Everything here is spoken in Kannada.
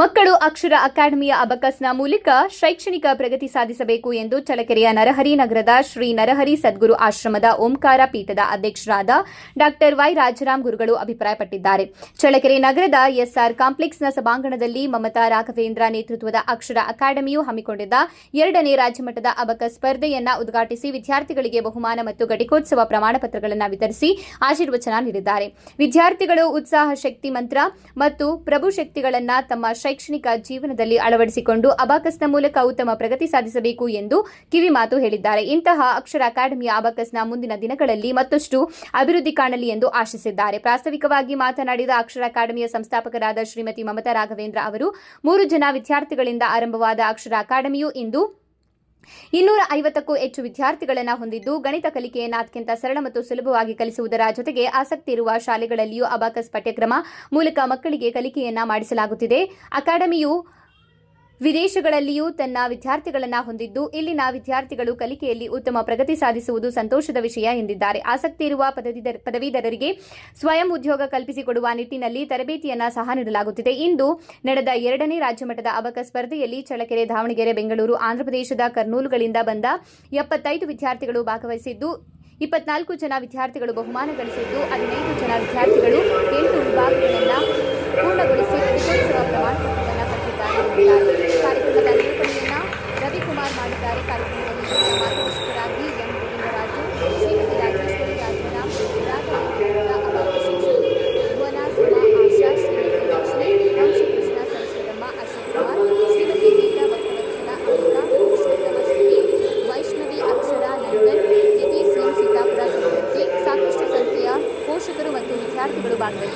ಮಕ್ಕಳು ಅಕ್ಷರ ಅಕಾಡೆಮಿಯ ಅಬಕಸ್ನ ಮೂಲಕ ಶೈಕ್ಷಣಿಕ ಪ್ರಗತಿ ಸಾಧಿಸಬೇಕು ಎಂದು ಚಳಕೆರೆಯ ನರಹರಿ ನಗರದ ಶ್ರೀ ನರಹರಿ ಸದ್ಗುರು ಆಶ್ರಮದ ಓಂಕಾರ ಪೀಠದ ಅಧ್ಯಕ್ಷರಾದ ಡಾಕ್ಟರ್ ವೈ ರಾಜರಾಮ್ ಗುರುಗಳು ಅಭಿಪ್ರಾಯಪಟ್ಟಿದ್ದಾರೆ. ಚಳಕೆರೆ ನಗರದ ಎಸ್ಆರ್ ಕಾಂಪ್ಲೆಕ್ಸ್ನ ಸಭಾಂಗಣದಲ್ಲಿ ಮಮತಾ ರಾಘವೇಂದ್ರ ನೇತೃತ್ವದ ಅಕ್ಷರ ಅಕಾಡೆಮಿಯು ಹಮ್ಮಿಕೊಂಡಿದ್ದ ಎರಡನೇ ರಾಜ್ಯಮಟ್ಟದ ಅಬಕಸ್ ಸ್ಪರ್ಧೆಯನ್ನ ಉದ್ಘಾಟಿಸಿ ವಿದ್ಯಾರ್ಥಿಗಳಿಗೆ ಬಹುಮಾನ ಮತ್ತು ಘಟಿಕೋತ್ಸವ ಪ್ರಮಾಣ ಪತ್ರಗಳನ್ನು ವಿತರಿಸಿ ಆಶೀರ್ವಚನ ನೀಡಿದ್ದಾರೆ. ವಿದ್ಯಾರ್ಥಿಗಳು ಉತ್ಸಾಹ ಶಕ್ತಿ ಮಂತ್ರ ಮತ್ತು ಪ್ರಭು ಶಕ್ತಿಗಳನ್ನು ತಮ್ಮ ಶೈಕ್ಷಣಿಕ ಜೀವನದಲ್ಲಿ ಅಳವಡಿಸಿಕೊಂಡು ಅಬಾಕಸ್ನ ಮೂಲಕ ಉತ್ತಮ ಪ್ರಗತಿ ಸಾಧಿಸಬೇಕು ಎಂದು ಕಿವಿಮಾತು ಹೇಳಿದ್ದಾರೆ. ಇಂತಹ ಅಕ್ಷರ ಅಕಾಡೆಮಿಯ ಅಬಾಕಸ್ನ ಮುಂದಿನ ದಿನಗಳಲ್ಲಿ ಮತ್ತಷ್ಟು ಅಭಿವೃದ್ಧಿ ಕಾಣಲಿ ಎಂದು ಆಶಿಸಿದ್ದಾರೆ. ಪ್ರಾಸ್ತಾವಿಕವಾಗಿ ಮಾತನಾಡಿದ ಅಕ್ಷರ ಅಕಾಡೆಮಿಯ ಸಂಸ್ಥಾಪಕರಾದ ಶ್ರೀಮತಿ ಮಮತಾ ರಾಘವೇಂದ್ರ ಅವರು, ಮೂರು ಜನ ವಿದ್ಯಾರ್ಥಿಗಳಿಂದ ಆರಂಭವಾದ ಅಕ್ಷರ ಅಕಾಡೆಮಿಯು ಇಂದು ಇನ್ನೂರ ಐವತ್ತಕ್ಕೂ ಹೆಚ್ಚು ವಿದ್ಯಾರ್ಥಿಗಳನ್ನು ಹೊಂದಿದ್ದು ಗಣಿತ ಕಲಿಕೆಯನ್ನು ಅತ್ಯಂತ ಸರಳ ಮತ್ತು ಸುಲಭವಾಗಿ ಕಲಿಸುವುದರ ಜೊತೆಗೆ ಆಸಕ್ತಿ ಇರುವ ಶಾಲೆಗಳಲ್ಲಿಯೂ ಅಬಾಕಸ್ ಪಠ್ಯಕ್ರಮ ಮೂಲಕ ಮಕ್ಕಳಿಗೆ ಕಲಿಕೆಯನ್ನ ಮಾಡಿಸಲಾಗುತ್ತಿದೆ. ಅಕಾಡೆಮಿಯು ವಿದೇಶಗಳಲ್ಲಿಯೂ ತನ್ನ ವಿದ್ಯಾರ್ಥಿಗಳನ್ನು ಹೊಂದಿದ್ದು, ಇಲ್ಲಿನ ವಿದ್ಯಾರ್ಥಿಗಳು ಕಲಿಕೆಯಲ್ಲಿ ಉತ್ತಮ ಪ್ರಗತಿ ಸಾಧಿಸುವುದು ಸಂತೋಷದ ವಿಷಯ ಎಂದಿದ್ದಾರೆ. ಆಸಕ್ತಿ ಇರುವ ಪದವೀಧರ, ಪದವೀಧರರಿಗೆ ಸ್ವಯಂ ಉದ್ಯೋಗ ಕಲ್ಪಿಸಿಕೊಡುವ ನಿಟ್ಟಿನಲ್ಲಿ ತರಬೇತಿಯನ್ನು ಸಹ ನೀಡಲಾಗುತ್ತಿದೆ. ಇಂದು ನಡೆದ ಎರಡನೇ ರಾಜ್ಯಮಟ್ಟದ ಅಬಕ ಸ್ಪರ್ಧೆಯಲ್ಲಿ ಚಳಕೆರೆ ದಾವಣಗೆರೆ, ಬೆಂಗಳೂರು, ಆಂಧ್ರಪ್ರದೇಶದ ಕರ್ನೂಲುಗಳಿಂದ ಬಂದ ಎಪ್ಪತ್ತೈದು ವಿದ್ಯಾರ್ಥಿಗಳು ಭಾಗವಹಿಸಿದ್ದು, ಇಪ್ಪತ್ನಾಲ್ಕು ಜನ ವಿದ್ಯಾರ್ಥಿಗಳು ಬಹುಮಾನ ಗಳಿಸಿದ್ದು, ಹದಿನೈದು ಜನ ವಿದ್ಯಾರ್ಥಿಗಳು ಎಂಟು ವಿಭಾಗಗಳನ್ನು ಪೂರ್ಣಗೊಳಿಸಿ বাংলাদেশ।